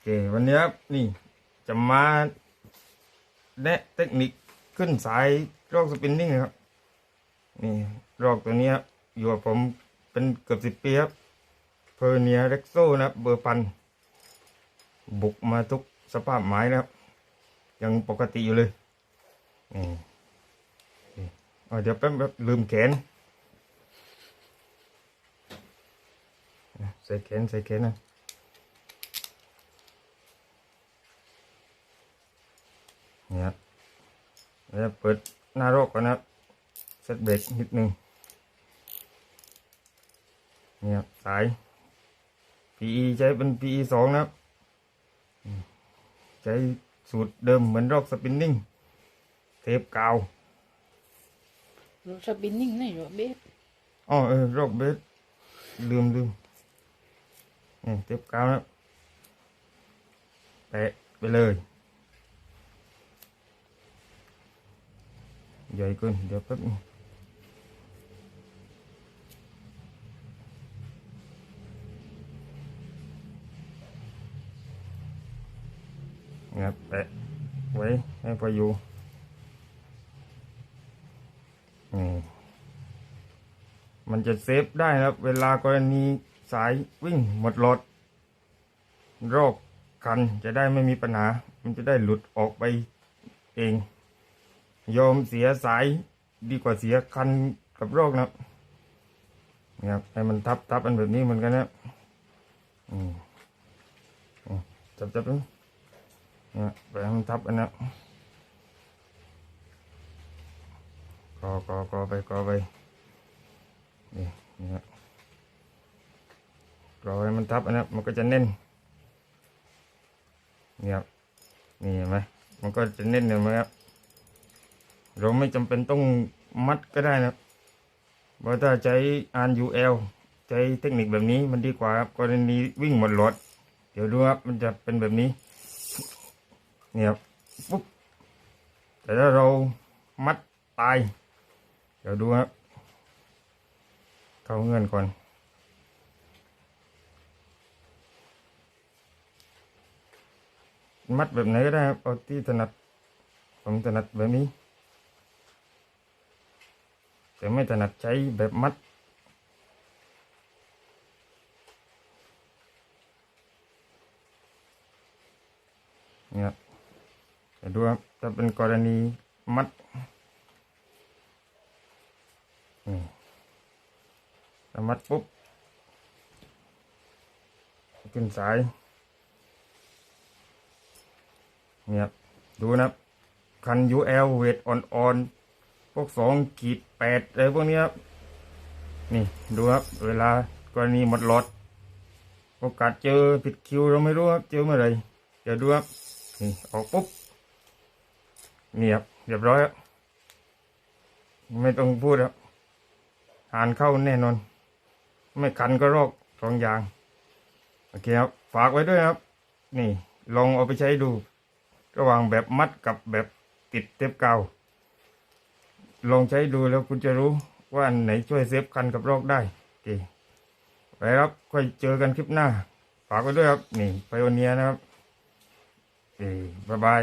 เควันนี้ครับนี่จะมาแนะเทคนิคขึ้นสายรอกสปินนิ่งครับ นี่รอกตัวนี้ยอยู่กับผมเป็นเกือบสิบปีครับเพอร์เนียเร็กโซนะครับ เบอร์พัน บุกมาทุกสภาพไม้นะครับ ยังปกติอยู่เลยนี่นี่อ๋อเดี๋ยวแป๊บแป๊บลืมแขน ใส่แขนใส่แขนนะ นี่ยครับแล้วเปิดหน้ารอกก่อนนะครับเซตเบรกนิดนึงเนี่ยครับสาย PE ใช้เป็น PE สองนะครับอืมใช้สูตรเดิมเหมือนรอกสปินนิ่ง เทปกาวรถสปินนิ่งนี่รถเบสอ๋อเออรอกเบสลืมลืมนี่เทปกาวนะครับแปะไปเลย ใหญ่เกินเดี๋ยวแป๊บนึงนะครับแปะไว้ให้พออยู่มันจะเซฟได้ครับ เวลากรณีสายวิ่งหมดหลดโรคคันจะได้ไม่มีปัญหา มันจะได้หลุดออกไปเอง ยอมเสียสายดีกว่าเสียคันกับโรคนะนี่ยครับให้มันทับทับอันแบบนี้เหมือนกันนะอืมอืมจับจับนี่ยไปให้มันทับอันนะกอกอกอไปกอไปนี่นี่ครับกอให้มันทับอันนะมันก็จะแน่นเนี่ยครับนี่เห็นไหมมันก็จะแน่นเห็นไหมครับ เราไม่จำเป็นต้องมัดก็ได้นะเพราะถ้าใช้ RUL ใช้เทคนิคแบบนี้มันดีกว่าครับกรณีวิ่งหมดรถเดี๋ยวดูครับมันจะเป็นแบบนี้เนี่ยครับปุ๊บแต่ถ้าเรามัดตาย เดี๋ยวดูครับเข้าเงื่อนก่อนมัดแบบไหนก็ได้ครับเอาที่ถนัดผมถนัดแบบนี้ แต่ไม่ถนัดใช้แบบมัดเนี่ยครับเดี๋ยวดูครับถ้าเป็นกรณีมัดนี่ถ้ามัดปุ๊บขึ้นสายเนี่ยดูนะครับคัน UL เวทอ่อนๆ วกสองขีดแปดอะไรพวกนี้ครับ นี่ดูครับ เวลากรณีหมดหลอด โอกาสเจอผิดคิวเราไม่รู้ครับ เจอเมื่อไหรเดี๋ยวดูครับ นี่ออกปุ๊บนี่ครับเรียบร้อยครับไม่ต้องพูดครับหานเข้าแน่นอน ไม่คันก็รอกสองอย่าง โอเคครับ ฝากไว้ด้วยครับ นี่ลองเอาไปใช้ดู ระหว่างแบบมัดกับแบบติดเทปกาว ลองใช้ดูแล้วคุณจะรู้ว่าอันไหนช่วยเซฟคันกับโรคได้โอเคไปครับค่อยเจอกันคลิปหน้า ฝากไว้ด้วยครับ นี่ไปวันนี้นะครับเอ้บ๊ายบาย